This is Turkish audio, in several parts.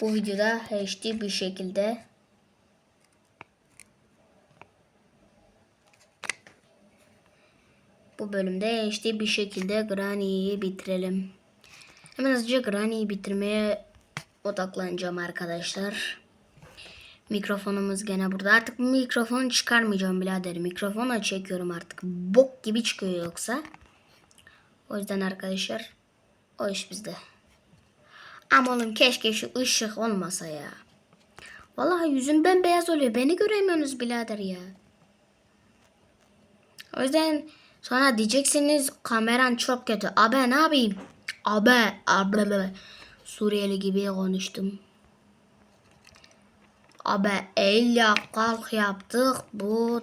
Bu videoda HD bir şekilde bu bölümde HD bir şekilde Granny'yi bitirelim. Hemen hızlıca Granny'yi bitirmeye odaklanacağım arkadaşlar. Mikrofonumuz gene burada. Artık bu mikrofonu çıkarmayacağım birader. Mikrofonu çekiyorum artık. Bok gibi çıkıyor yoksa. O yüzden arkadaşlar o iş bizde. Ama oğlum keşke şu ışık olmasa ya. Vallahi yüzüm bembeyaz oluyor. Beni göremiyorsunuz birader ya. O yüzden sonra diyeceksiniz kameran çok kötü. Abi ne yapayım? Abi, abi, Suriyeli gibi konuştum. Abi elle kalk yaptık. Bu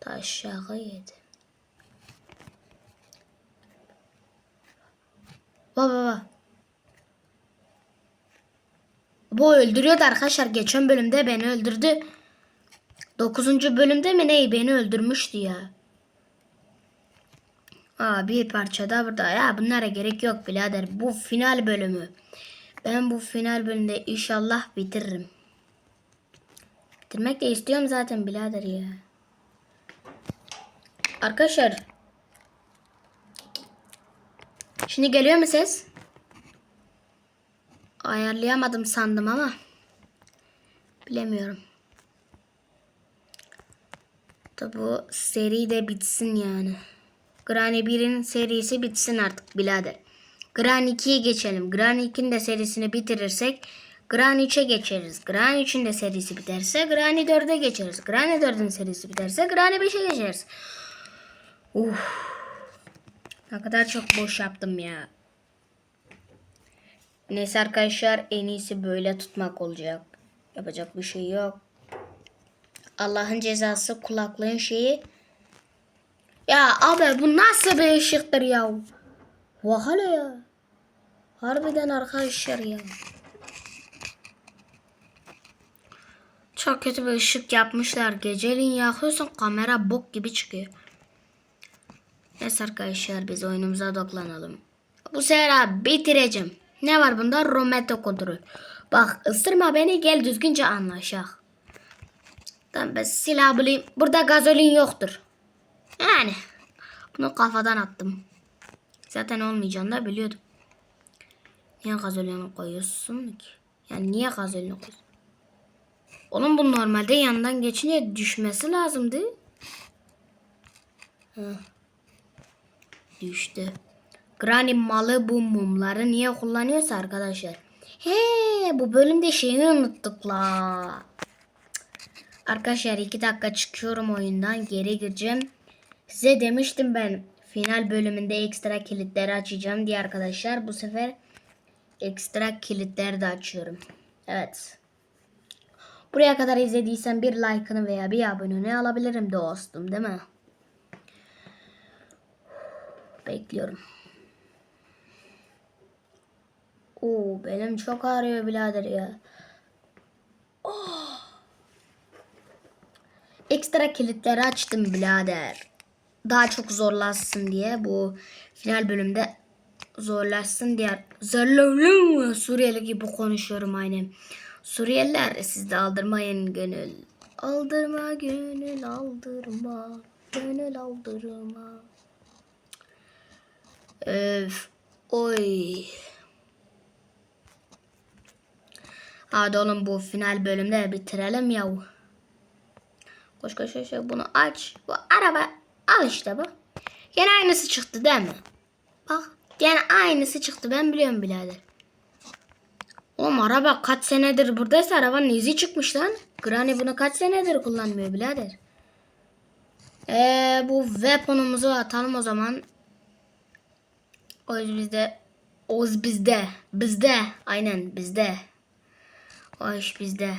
taşağı yedi. Baba baba. Bu öldürüyordu arkadaşlar. Geçen bölümde beni öldürdü. 9. bölümde mi neyi beni öldürmüştü ya. Aa, bir parça da burada. Ya bunlara gerek yok birader. Bu final bölümü. Ben bu final bölümde inşallah bitiririm. Bitirmek de istiyorum zaten birader ya. Arkadaşlar. Şimdi geliyor mu ses? Ayarlayamadım sandım ama. Bilemiyorum. Da bu seri de bitsin yani. Granny 1'in serisi bitsin artık birader. Granny 2'ye geçelim. Granny 2'nin de serisini bitirirsek Granny 3'e geçeriz. Granny 3'ün de serisi biterse Granny 4'e geçeriz. Granny 4'ün serisi biterse Granny 5'e geçeriz. Uf. Ne kadar çok boş yaptım ya. Neyse arkadaşlar en iyisi böyle tutmak olacak. Yapacak bir şey yok. Allah'ın cezası kulaklığın şeyi. Ya abi bu nasıl bir ışıktır ya? Vahala ya. Harbiden arkadaşlar ya. Çok kötü bir ışık yapmışlar. Geceliğin yakıyorsun kamera bok gibi çıkıyor. Neyse arkadaşlar biz oyunumuza odaklanalım. Bu sefer bitireceğim. Ne var bunda? Rometto kontrol. Bak ısırma beni gel düzgünce anlaşak. Tamam ben silah bulayım. Burada gazolin yoktur. Yani bunu kafadan attım. Zaten olmayacağını da biliyordum. Niye gazolini koyuyorsun ki? Yani niye gazolini koyuyorsun? Oğlum bu normalde yandan geçince düşmesi lazımdı. Heh. Düştü. Granny malı bu mumları niye kullanıyorsa arkadaşlar. He bu bölümde şeyi unuttuk la. Arkadaşlar iki dakika çıkıyorum oyundan geri gireceğim. Size demiştim ben final bölümünde ekstra kilitleri açacağım diye arkadaşlar. Bu sefer ekstra kilitleri de açıyorum. Evet. Buraya kadar izlediysen bir like'ını veya bir aboneni alabilirim dostum değil mi? Bekliyorum. Oo benim çok ağrıyor birader ya. Oh. Ekstra kilitleri açtım birader. Daha çok zorlaşsın diye bu final bölümde zorlaşsın diye zorlanım Suriyeli gibi konuşuyorum aynen. Suriyeliler siz de aldırmayın gönül. Aldırma gönül aldırma. Gönül aldırma. Öf. Oy. Hadi oğlum bu final bölümde bitirelim ya. Koş koş koş bunu aç. Bu araba al işte bu. Yine aynısı çıktı değil mi? Bak yine aynısı çıktı ben biliyorum birader. Oğlum araba kaç senedir buradaysa arabanın izi çıkmış lan. Granny bunu kaç senedir kullanmıyor birader. Eee bu weapon'umuzu atalım o zaman. O yüzden bizde. Oz bizde. Bizde. Aynen bizde. O iş bizde.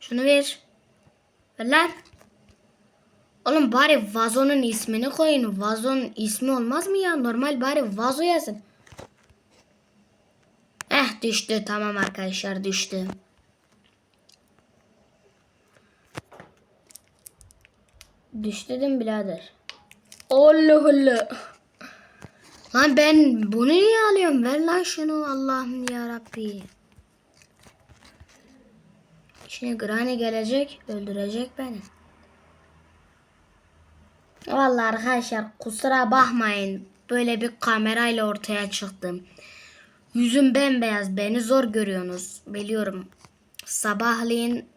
Şunu ver. Ver lan. Oğlum bari vazonun ismini koyun. Vazonun ismi olmaz mı ya? Normal bari vazo yazın. Eh düştü. Tamam arkadaşlar düştü. Değil mi birader? Allah Allah. Lan ben bunu niye alıyorum? Ver lan şunu Allah'ım ya Rabbi. Şimdi Granny gelecek, öldürecek beni. Vallahi arkadaşlar kusura bakmayın. Böyle bir kamerayla ortaya çıktım. Yüzüm bembeyaz. Beni zor görüyorsunuz. Biliyorum. Sabahleyin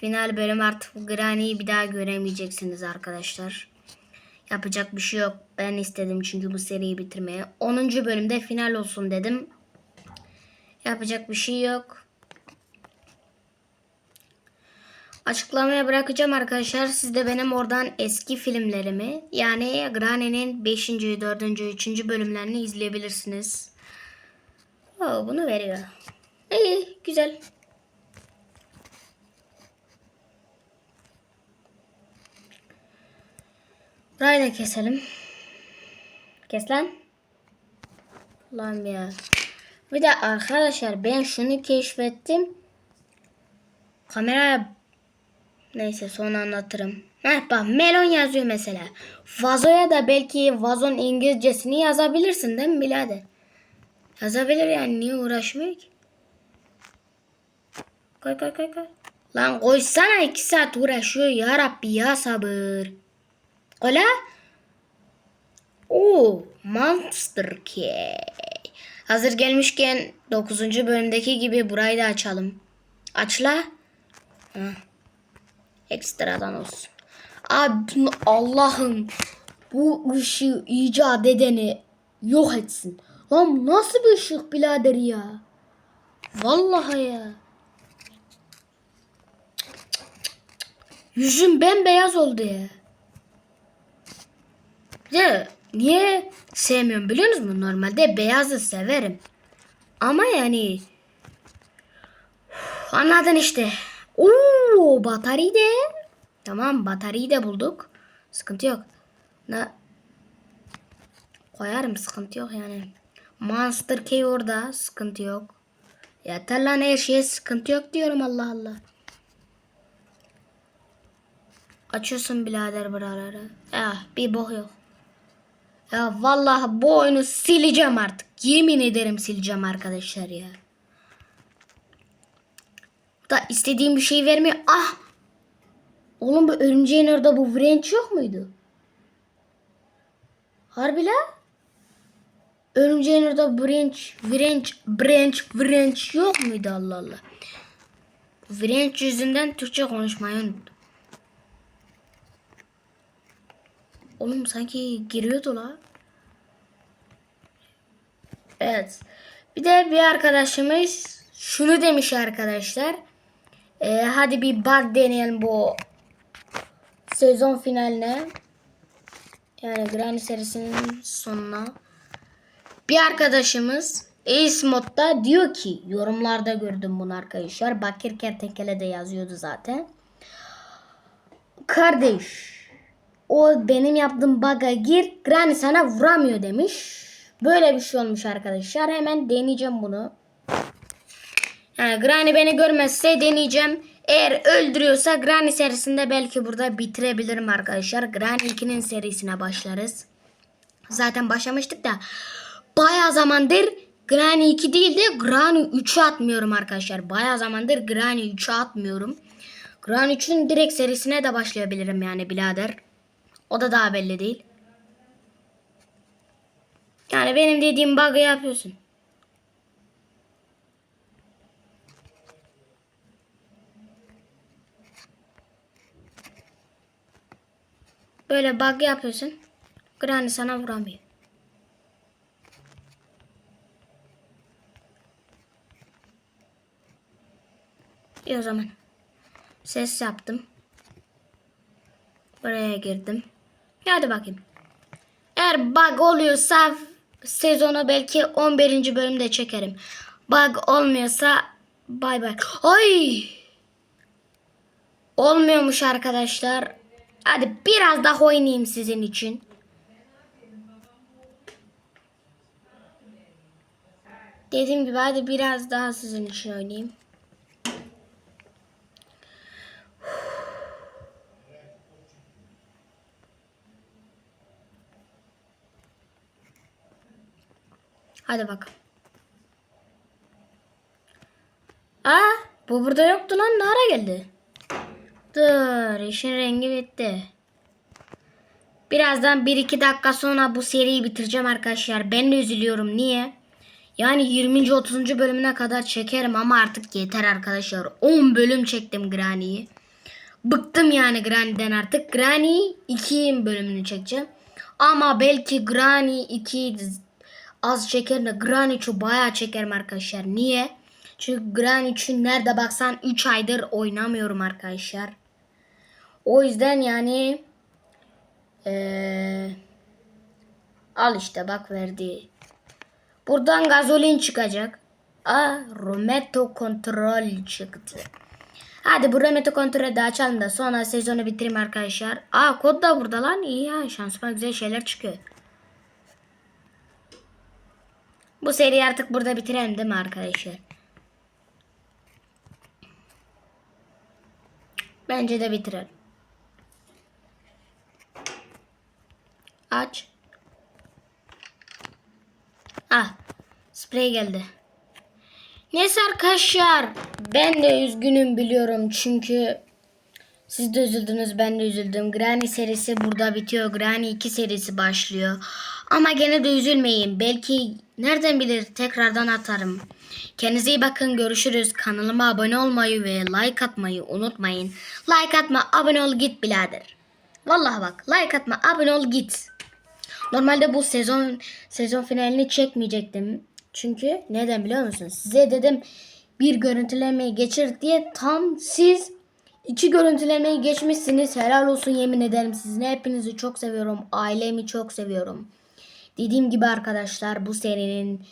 final bölüm artık Granny'yi bir daha göremeyeceksiniz arkadaşlar. Yapacak bir şey yok. Ben istedim çünkü bu seriyi bitirmeye. 10. bölümde final olsun dedim. Yapacak bir şey yok. Açıklamaya bırakacağım arkadaşlar. Siz de benim oradan eski filmlerimi yani Granny'nin 5. 4. 3. bölümlerini izleyebilirsiniz. Oo, bunu veriyor. İyi güzel. Burayı da keselim. Kes lan. Lan ya. Bir de arkadaşlar ben şunu keşfettim. Kameraya Neyse sonra anlatırım. Heh bak melon yazıyor mesela. Vazoya da belki vazon İngilizcesini yazabilirsin değil mi birader? Yazabilir yani niye uğraşmıyor ki? Koy koy koy koy. Lan koysana iki saat uğraşıyor ya Rabbi ya sabır. Kola. Oo Monster Cake. Hazır gelmişken 9. bölümdeki gibi burayı da açalım. Açla. Heh. Ekstradan olsun. Abi Allah'ım bu ışığı icat edeni yok etsin. Lan nasıl bir ışık birader ya? Vallahi ya. Yüzüm bembeyaz oldu ya. Bir de niye sevmiyorum biliyor musunuz? Normalde beyazı severim. Ama yani anladın işte. Oo de. Tamam bataryayı da bulduk. Sıkıntı yok. Ne? Koyarım sıkıntı yok yani. Monster Key orada sıkıntı yok. Yeter lan her şeye sıkıntı yok diyorum Allah Allah. Açıyorsun birader buraları. Ya bir bok yok. Ya vallahi bu oyunu sileceğim artık. Yemin ederim sileceğim arkadaşlar ya. Da istediğim bir şey vermiyor. Ah! Oğlum bu örümceğin orada bu wrench yok muydu? Harbi la? Örümceğin orada wrench, wrench, branch, wrench yok muydu Allah Allah? Wrench yüzünden Türkçe konuşmayı unuttum. Oğlum sanki giriyordu la. Evet. Bir de bir arkadaşımız şunu demiş arkadaşlar. Ee, hadi bir bug deneyelim bu sezon finaline. Yani Granny serisinin sonuna. Bir arkadaşımız Ace Mod'da diyor ki yorumlarda gördüm bunu arkadaşlar. Bakir Kertenkele de yazıyordu zaten. Kardeş o benim yaptığım bug'a gir Granny sana vuramıyor demiş. Böyle bir şey olmuş arkadaşlar. Hemen deneyeceğim bunu. Yani Granny beni görmezse deneyeceğim. Eğer öldürüyorsa Granny serisinde belki burada bitirebilirim arkadaşlar. Granny 2'nin serisine başlarız. Zaten başlamıştık da baya zamandır Granny 2 değil de Granny 3'ü atmıyorum arkadaşlar. Baya zamandır Granny 3'ü atmıyorum. Granny 3'ün direkt serisine de başlayabilirim yani birader. O da daha belli değil. Yani benim dediğim bug'ı yapıyorsun. Böyle bug yapıyorsun. Granny sana vuramıyor. İyi o zaman. Ses yaptım. Buraya girdim. Hadi bakayım. Eğer bug oluyorsa sezonu belki 11. bölümde çekerim. Bug olmuyorsa bay bay. Ay! Olmuyormuş arkadaşlar. Hadi biraz daha oynayayım sizin için. Dediğim gibi hadi biraz daha sizin için oynayayım. Hadi bakalım. Aa, bu burada yoktu lan. Ne ara geldi? Dur, işin rengi bitti. Birazdan 1-2 dakika sonra bu seriyi bitireceğim arkadaşlar. Ben de üzülüyorum. Niye? Yani 20. 30. bölümüne kadar çekerim ama artık yeter arkadaşlar. 10 bölüm çektim Granny'yi. Bıktım yani Granny'den artık. Granny 2 bölümünü çekeceğim. Ama belki Granny 2 az çekerim de Granny 3'ü bayağı çekerim arkadaşlar. Niye? Çünkü Granny 3'ü nerede baksan 3 aydır oynamıyorum arkadaşlar. O yüzden yani ee, al işte bak verdi. Buradan gazolin çıkacak. Aa, Rometto kontrol çıktı. Hadi bu Rometto kontrolü de açalım da sonra sezonu bitireyim arkadaşlar. Aa kod da burada lan. İyi ya şansıma güzel şeyler çıkıyor. Bu seriyi artık burada bitirelim değil mi arkadaşlar? Bence de bitirelim. Aç. Ah. Sprey geldi. Neyse arkadaşlar. Ben de üzgünüm biliyorum çünkü siz de üzüldünüz ben de üzüldüm. Granny serisi burada bitiyor. Granny 2 serisi başlıyor. Ama gene de üzülmeyin. Belki nereden bilir tekrardan atarım. Kendinize iyi bakın. Görüşürüz. Kanalıma abone olmayı ve like atmayı unutmayın. Like atma abone ol git birader. Vallahi bak like atma abone ol git. Normalde bu sezon sezon finalini çekmeyecektim. Çünkü neden biliyor musunuz? Size dedim bir görüntülemeyi geçir diye tam siz iki görüntülemeyi geçmişsiniz. Helal olsun yemin ederim sizin hepinizi çok seviyorum. Ailemi çok seviyorum. Dediğim gibi arkadaşlar bu serinin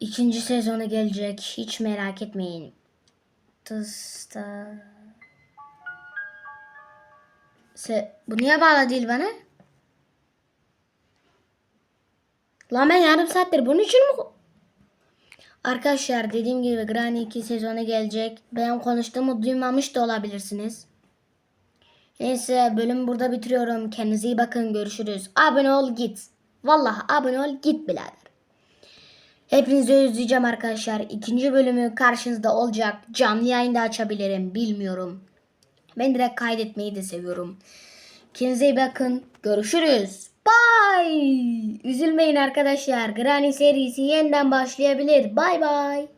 ikinci sezonu gelecek. Hiç merak etmeyin. Tısta. Se bu niye bağlı değil bana? Lan ben yarım saattir bunun için mi? Arkadaşlar dediğim gibi Granny 2 sezonu gelecek. Ben konuştuğumu duymamış da olabilirsiniz. Neyse bölümü burada bitiriyorum. Kendinize iyi bakın. Görüşürüz. Abone ol git. Vallahi abone ol git birader. Hepinizi özleyeceğim arkadaşlar. İkinci bölümü karşınızda olacak. Canlı yayında açabilirim. Bilmiyorum. Ben direkt kaydetmeyi de seviyorum. Kendinize iyi bakın. Görüşürüz. Bye. Üzülmeyin arkadaşlar. Granny serisi yeniden başlayabilir. Bye bye.